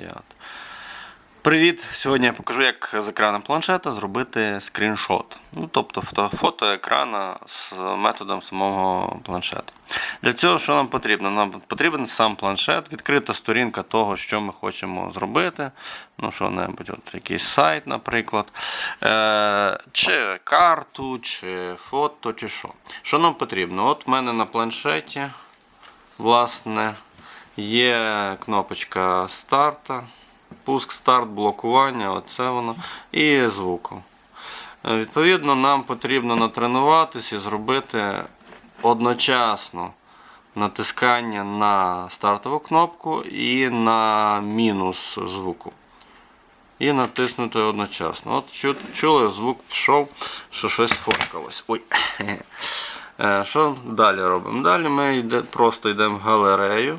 Plagiat. Привіт! Сьогодні я покажу, як з екрану планшета зробити скріншот. Ну, тобто фото екрана з методом самого планшета. Для цього що нам потрібно? Нам потрібен сам планшет, відкрита сторінка того, що ми хочемо зробити. Ну, що-небудь, от якийсь сайт, наприклад. Е, чи карту, чи фото, чи що. Що нам потрібно? От в мене на планшеті, власне, є кнопочка старта. Пуск, старт, блокування, оце воно. І звуку. Е, Відповідно, нам потрібно натренуватися і зробити одночасно натискання на стартову кнопку і на мінус звуку. І натиснути одночасно. От чу- чули, звук пішов, що щось фоткалось. Ой. Е, Що далі робимо? Далі ми йде, просто йдемо в галерею.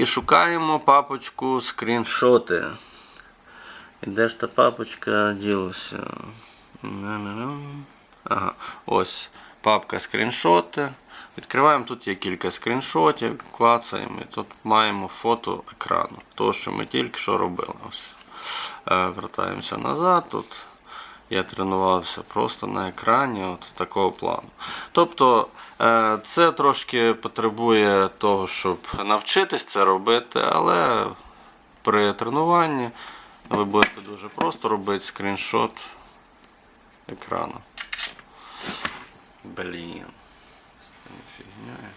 І шукаємо папочку скріншоти. І де ж та папочка ділася? Ага, ось папка скріншоти. Відкриваємо, тут є кілька скріншотів, клацаємо і тут маємо фото екрану. Того, що ми тільки що робили. Ось. Е, Вертаємося назад. Тут я тренувався просто на екрані от такого плану. Тобто е, це трошки потребує того, щоб навчитись це робити, але при тренуванні ви будете дуже просто робити скріншот екрану. Блін. З цим фігньою.